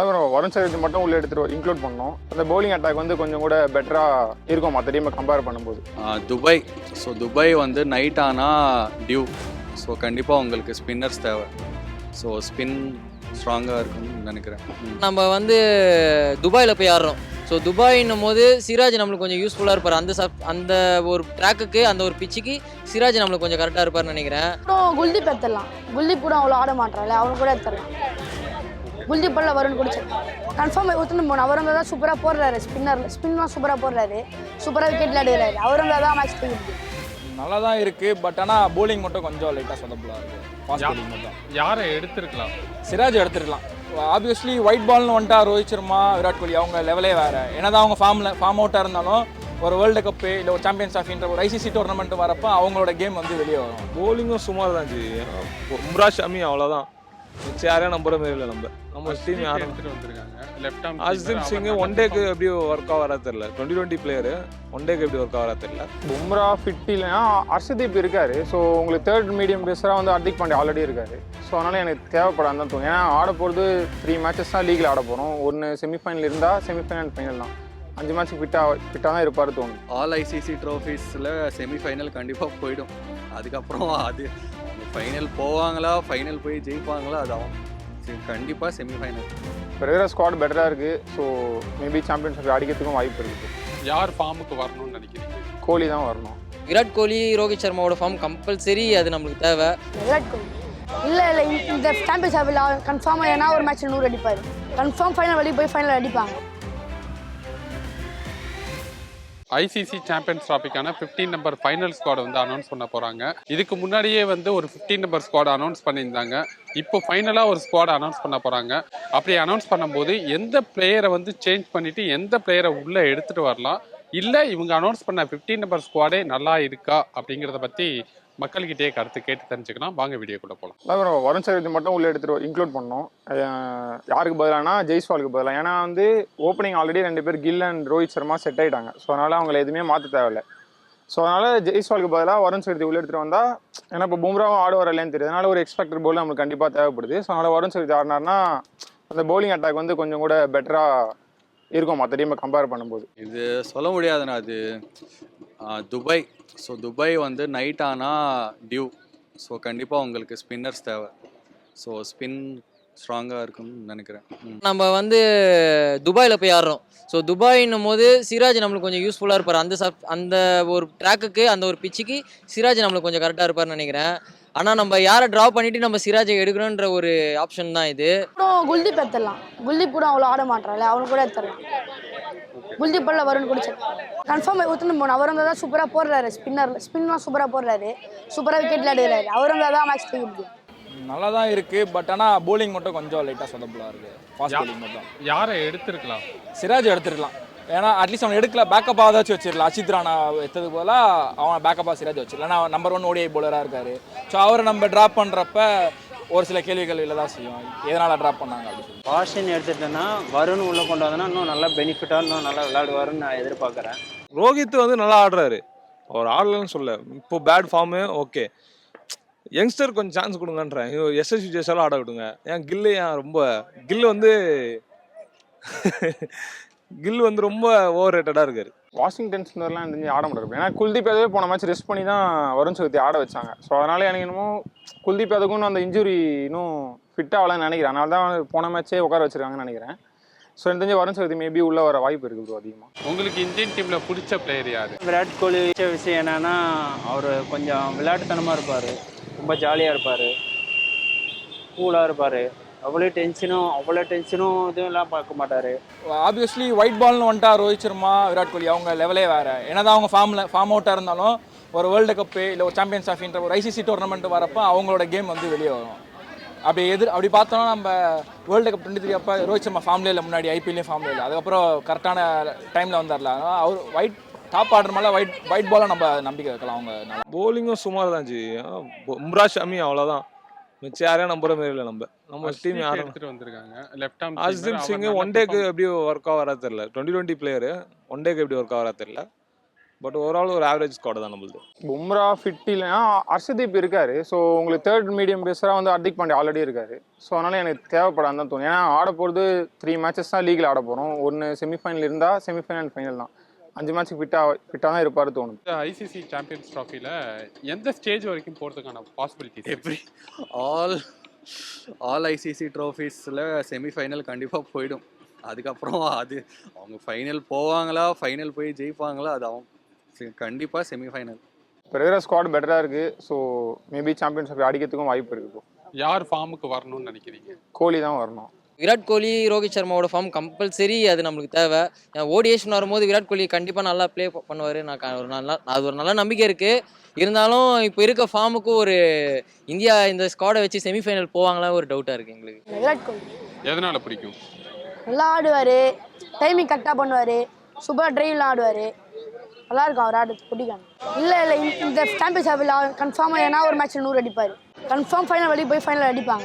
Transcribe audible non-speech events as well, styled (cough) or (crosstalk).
அதான் வருண் சக்கரவர்த்தி மட்டும் உள்ள எடுத்துட்டு இன்க்ளூட் பண்ணோம். அந்த bowling அட்டாக் வந்து கொஞ்சம் கூட பெட்டராக இருக்கும். மற்ற டீமை கம்பேர் பண்ணும்போது. துபாய். ஸோ துபாய் வந்து நைட் ஆனால் டியூ ஸோ கண்டிப்பாக உங்களுக்கு ஸ்பின்னர்ஸ் தேவை. ஸோ ஸ்பின் ஸ்ட்ராங்காக இருக்கும்னு நினைக்கிறேன். நம்ம வந்து துபாயில் போய் ஆடுறோம். ஸோ துபாயின்னும் போது சிராஜ் நம்மளுக்கு கொஞ்சம் யூஸ்ஃபுல்லாக இருப்பார். அந்த சப் அந்த ஒரு ட்ராக்குக்கு அந்த ஒரு பிச்சுக்கு சிராஜ் நம்மளுக்கு கொஞ்சம் கரெக்டாக இருப்பார்னு நினைக்கிறேன். குல்தீப் எடுத்துடலாம். குல்தீப் கூட அவ்வளோ ஆட மாட்டான்ல அவனு கூட எடுத்துடலாம். குல்தீப் பல்ல வருண் கூட கன்ஃபார்ம் ஒத்துன்னு போகணும் அவர் தான் சூப்பராக போடுறாரு ஸ்பின்னரில் ஸ்பின்லாம் சூப்பராக போடுறாரு. சூப்பராக விக்கெட் விளையாடுறாரு அவர் தான் மேட்ச் தூக்கிட்டு நல்லா தான் இருக்குது பட் ஆனால் bowling மட்டும் கொஞ்சம் லைட்டாக சொதப்பலாக இருக்குது ஃபாஸ்ட் மட்டும். யாரை எடுத்திருக்கலாம்? சிராஜ் எடுத்துருக்கலாம். ஆப்வியஸ்லி ஒயிட் பால்னு வந்துட்டா ரோஹித் சர்மா விராட் கோலி அவங்க லெவலே வேறு. என்னதான் அவங்க ஃபார்மில் ஃபார்ம் அவுட்டாக இருந்தாலும் ஒரு வேர்ல்டு கப்பு இல்லை ஒரு சாம்பியன்ஸ் ஆஃப்ன்ற ஒரு ஐசிசி டோர்னமெண்ட் வரப்போ அவங்களோட கேம் வந்து வெளியே வரும். போலிங்கும் சுமார் தான் ஜி. உம்ரா ஷமி அவ்வளோதான் மிச்சம் யாரையும் நம்புற மாதிரி இல்லை நம்ம. நம்ம டீம் யாரும் வந்திருக்காங்க. அஸ்தீப் சிங் ஒன் டேக்கு எப்படி ஒர்க் ஆகிறா தெரியல. டுவெண்ட்டி டுவெண்ட்டி பிளேயரு ஒன் டேக்கு எப்படி ஒர்க் ஆகிறா தெரியல. பும்ரா ஃபிட் இல்லைன்னா அர்ஷதீப் இருக்காரு. ஸோ உங்களுக்கு தேர்ட் மீடியம் பேஸராக வந்து ஹர்திக் பாண்டியா ஆல்ரெடி இருக்காரு. ஸோ அதனால் எனக்கு தேவைப்படாது தான் தோணும் ஏன்னா ஆட போகிறது த்ரீ மேட்சஸ் தான் லீகில் ஆட போகிறோம் ஒன்று செமிஃபைனல் இருந்தால் செமிஃபைனல் ஃபைனல் தான். அஞ்சு மேட்ச் ஃபிட்டாக ஃபிட்டாக தான் இருப்பார் தோணும் ஆல் ஐசிசி ட்ரோஃபீஸில் செமிஃபைனல் கண்டிப்பாக போயிடும். அதுக்கப்புறம் அது ஃபைனல் போவாங்களா? ஃபைனல் போய் ஜெயிப்பாங்களா? அது சரி, கண்டிப்பாக செமிஃபைனல் இப்போ இருக்கிற ஸ்குவாட் பெட்டராக இருக்குது ஸோ மேபி சாம்பியன்ஷிப் அடிக்கிறதுக்கும் வாய்ப்பு இருக்குது யார் ஃபார்முக்கு வரணும்னு நினைக்கிறீங்க? கோலி தான் வரணும். விராட் கோலி ரோஹித் சர்மாவோட ஃபார்ம் கம்பல்சரி அது நம்மளுக்கு தேவை. விராட் கோலி. இல்லை இல்லை இந்த சாம்பியன்ஷிப்பில் கன்ஃபார்மாக ஏன்னா ஒரு மேட்ச் நூறு அடிப்பார். கன்ஃபார்ம் ஃபைனல் வெளியே போய் ஃபைனல் அடிப்பாங்க. ஐசிசி சாம்பியன்ஸ் ட்ராஃபிக்கான 15 நம்பர் ஃபைனல் ஸ்குவாட் வந்து அனௌன்ஸ் பண்ண போகிறாங்க இதுக்கு முன்னாடியே வந்து ஒரு 15 நம்பர் ஸ்குவாட் அனௌன்ஸ் பண்ணியிருந்தாங்க. இப்போ ஃபைனலாக ஒரு ஸ்குவாட் அனௌன்ஸ் பண்ண போகிறாங்க அப்படி அனௌன்ஸ் பண்ணும்போது எந்த பிளேயரை வந்து சேஞ்ச் பண்ணிவிட்டு எந்த பிளேயரை உள்ளே எடுத்துகிட்டு வரலாம்? இல்லை இவங்க அனௌன்ஸ் பண்ண 15 நம்பர் ஸ்குவாடே நல்லா இருக்கா அப்படிங்கிறத பற்றி மக்கள்கிட்டே கருத்து கேட்டு தெரிஞ்சுக்கலாம். வாங்க வீடியோக்குள்ளே போகலாம் அதான் bro, வருண் சக்கரவர்த்தி மட்டும் உள்ளே எடுத்துட்டு இன்க்ளூட் பண்ணோம் யாருக்கு பதிலானா ஜெய்ஸ்வாலுக்கு பதிலாக ஏன்னா வந்து ஓப்பனிங் ஆல்ரெடி ரெண்டு பேர் கில் அண்ட் ரோஹித் சர்மா செட் ஆகிட்டாங்க ஸோ அதனால் அவங்கள எதுவுமே மாற்ற தேவையில்ல. ஸோ அதனால் ஜெய்ஸ்வாலுக்கு பதிலாக வருண் சக்கரவர்த்தி உள்ளே எடுத்துகிட்டு வந்தால் ஏன்னா இப்போ பும்ராவும் ஆட வரலன்னு தெரியுது. அதனால் ஒரு எக்ஸ்பெக்டர் போல் நம்மளுக்கு கண்டிப்பாக தேவைப்படுது. ஸோ அதனால் வருண் சக்கரவர்த்தி ஆடினார்னா அந்த பவுலிங் அட்டாக் வந்து கொஞ்சம் கூட பெட்டராக இருக்கும். மற்ற டீமை கம்பேர் பண்ணும்போது. இது சொல்ல முடியாதுண்ணா. அது துபாய். ஸோ துபாய் வந்து நைட் ஆனால் டியூ ஸோ கண்டிப்பாக உங்களுக்கு ஸ்பின்னர்ஸ் தேவை. ஸோ ஸ்பின் ஸ்ட்ராங்காக இருக்கும்னு நினைக்கிறேன். நம்ம வந்து துபாயில் போய் ஆடுறோம். ஸோ துபாயின்னும் போது சிராஜ் நம்மளுக்கு கொஞ்சம் யூஸ்ஃபுல்லாக இருப்பார். அந்த சப் அந்த ஒரு ட்ராக்குக்கு அந்த ஒரு பிச்சுக்கு சிராஜ் நம்மளுக்கு கொஞ்சம் கரெக்டாக இருப்பார்னு நினைக்கிறேன். ஆனால் நம்ம யாரை ட்ரா பண்ணிட்டு நம்ம சிராஜை எடுக்கணுன்ற ஒரு ஆப்ஷன் தான் இது. அப்புறம் குல்தீப் எடுத்துடலாம். குல்தீப் கூட அவ்வளோ ஆட மாட்டான்ல அவனு கூட எடுத்துடலாம். குல்தீப் பல்ல வருண் கூட கன்ஃபார்ம் ஒத்துன்னு போகணும் அவர் தான் சூப்பராக போடுறாரு ஸ்பின்னரில் ஸ்பின்லாம் சூப்பராக போடுறாரு. சூப்பராக விக்கெட் விளையாடுறாரு அவர் தான் மேட்ச் தூக்கிட்டு நல்லா தான் இருக்குது பட் ஆனால் bowling மட்டும் கொஞ்சம் லைட்டாக சொதப்பலாக இருக்குது ஃபாஸ்ட் bowling மட்டும். யாரை எடுத்திருக்கலாம்? சிராஜ் எடுத்துருக்கலாம். ஏன்னா அட்லீஸ்ட் அவன் எடுக்கல. பேக்கப்பாக ஏதாச்சும் வச்சிடலாம். அச்சித் ராணா எடுத்தது போல அவன் பேக்கப்பாக சிராஜ் வச்சிடலாம். ஏன்னா நம்பர் ஒன் ஓடிஐ போலராக இருக்காரு. ஸோ அவரை நம்ம ட்ராப் பண்ணுறப்ப ஒரு சில கேள்விகள் இல்லை தான் செய்யும். எதனால் ட்ராப் பண்ணாங்க அப்படின்னு சொல்லி. வாஷின் எடுத்துட்டேன்னா வருண் உள்ளே கொண்டு வந்தோன்னா இன்னும் நல்லா பெனிஃபிட்டாக இன்னும் நல்லா விளையாடுவாருன்னு நான் எதிர்பார்க்குறேன். ரோஹித் வந்து நல்லா ஆடுறாரு. அவர் ஆடலன்னு சொல்ல இப்போ பேட் ஃபார்மு ஓகே யங்ஸ்டர் கொஞ்சம் சான்ஸ் கொடுங்கன்றேன். எஸ்எஸ்சி ஜெய்சாலும் ஆட விடுங்க. ஏன் கில்லு ஏன் ரொம்ப கில் வந்து (laughs) கில் வந்து ரொம்ப ஓவர் ரேட்டடாக இருக்காரு. வாஷிங்டன் சுந்தர்லாம் தெரிஞ்சு ஆட முடியாது ஏன்னா குல்தீப் யாதவே போன மேட்ச் ரெஸ்ட் பண்ணி தான் வருண் சக்தி ஆட வச்சாங்க. ஸோ அதனால எனக்கு என்னமோ குல்தீப் யாதவுக்கும் அந்த இன்ஜுரி இன்னும் ஃபிட் ஆகலன்னு நினைக்கிறேன். அதனால தான் போன மேட்ச்சே உட்கார வச்சிருக்காங்கன்னு நினைக்கிறேன். ஸோ எனக்கு தெரிஞ்ச வருண் சக்தி மேபி உள்ள வர வாய்ப்பு இருக்குது ப்ரோ அதிகமாக உங்களுக்கு இந்தியன் டீம்ல பிடிச்ச பிளேயர் யாரு? விராட் கோலி வச்ச விஷயம் என்னன்னா அவர் கொஞ்சம் விளையாட்டுத்தனமாக இருப்பார். ரொம்ப ஜாலியாக இருப்பார். கூலாக இருப்பார். அவ்வளோ டென்ஷனும் அவ்வளோ டென்ஷனும் இதுவும் எல்லாம் பார்க்க மாட்டார். ஆப்வியஸ்லி ஒயிட் பால்னு வந்துட்டா ரோஹித் சர்மா விராட் கோலி அவங்க லெவலே வேறு. என்னதான் அவங்க ஃபார்மில் ஃபார்ம் அவுட்டாக இருந்தாலும் ஒரு வேர்ல்டு கப்பு இல்லை ஒரு சாம்பியன்ஸ் ஆஃப்ன்ற ஒரு ஐசிசி டோர்னமெண்ட் வரப்போ அவங்களோட கேம் வந்து வெளியே வரும். அப்படி எதிர் அப்படி பார்த்தோம்னா நம்ம வேர்ல்டு கப் டுவெண்ட்டி த்ரீ அப்போ ரோஹித் சர்மா ஃபார்ம்ல இல்லை முன்னாடி ஐபிஎல்லையும் ஃபார்ம்ல இல்லை அதுக்கப்புறம் கரெக்டான டைமில் வந்தார்ல. அவர் ஒயிட் டாப் ஆர்டர் மேலே ஒயிட் ஒயிட் பாலை நம்ம நம்பிக்கை வைக்கலாம் அவங்க நல்லா. போலிங்கும் சுமார் தான் ஜி உம்ரா ஷமி அவ்வளோதான் மிச்சம் யாரையும் நம்புற மாதிரி இல்லை நம்ம. நம்ம டீம் யாரும் எடுத்துட்டு வந்திருக்காங்க. Left arm Arshdeep Singh one டேக்கு எப்படி ஒர்க் ஆகிறா தெரியல. டுவெண்ட்டி டுவெண்ட்டி பிளேயரு ஒன் டேக்கு எப்படி ஒர்க் ஆகிறா தெரியல. பட் ஓவரால் ஒரு ஆவரேஜ் ஸ்குவாட் தான் நம்மளுது. பும்ரா ஃபிட் இல்லைன்னா அர்ஷதீப் இருக்காரு. ஸோ உங்களுக்கு தேர்ட் மீடியம் பேஸராக வந்து ஹர்திக் பாண்டியா ஆல்ரெடி இருக்காரு. ஸோ அதனால எனக்கு தேவைப்படாது தான் தோணும் ஏன்னா ஆட போகிறது த்ரீ மேட்சஸ் தான் லீகில் ஆட போகிறோம் ஒன்று செமிஃபைனல் இருந்தால் செமிஃபைனல் ஃபைனல் தான். அஞ்சு மேட்ச்சுக்கு ஃபிட்டாக ஃபிட்டாக தான் இருப்பார் தோணுது. ஐசிசி சாம்பியன்ஸ் ட்ராஃபியில் எந்த ஸ்டேஜ் வரைக்கும் போகிறதுக்கான பாசிபிலிட்டிஸ் எப்படி? ஆல் ஆல் ஐசிசி ட்ரோஃபீஸில் செமிஃபைனல் கண்டிப்பாக போயிடும். அதுக்கப்புறம் அது அவங்க ஃபைனல் போவாங்களா ஃபைனல் போய் ஜெயிப்பாங்களா அது அவங்க கண்டிப்பாக செமிஃபைனல் இப்போ இருக்கிற ஸ்குவாட் பெட்டராக இருக்குது ஸோ மேபி சாம்பியன்ஸ் ட்ராஃபி அடிக்கிறதுக்கும் வாய்ப்பு இருக்குது யார் ஃபார்முக்கு வரணும்னு நினைக்கிறீங்க? கோலி தான் வரணும். விராட் கோலி ரோஹித் சர்மாவோட ஃபார்ம் கம்பல்சரி அது நம்மளுக்கு தேவை. ஓடிஎஸ்னு வரும்போது விராட் கோலி கண்டிப்பாக நல்லா ப்ளே பண்ணுவார். நான் ஒரு நல்லா அது ஒரு நல்ல நம்பிக்கை இருக்குது இருந்தாலும் இப்போ இருக்க ஃபார்முக்கு ஒரு இந்தியா இந்த ஸ்குவாடை வச்சு செமிஃபைனல் போவாங்களா ஒரு டவுட்டாக இருக்குது எங்களுக்கு. விராட் கோலி. எதனால பிடிக்கும்? நல்லா ஆடுவார். டைமிங் கரெக்டாக பண்ணுவார். சூப்பராக ட்ரைவ்லாம் ஆடுவார். நல்லா இருக்கும் அவர் ஆடுறது பிடிக்கும். இல்லை இல்லை இந்த சாம்பியன்ஸ் கன்ஃபார்மாக ஏன்னா ஒரு மேட்ச்சில் நூறு அடிப்பார். கன்ஃபார்ம் ஃபைனல் வெளியே போய் ஃபைனல் அடிப்பாங்க.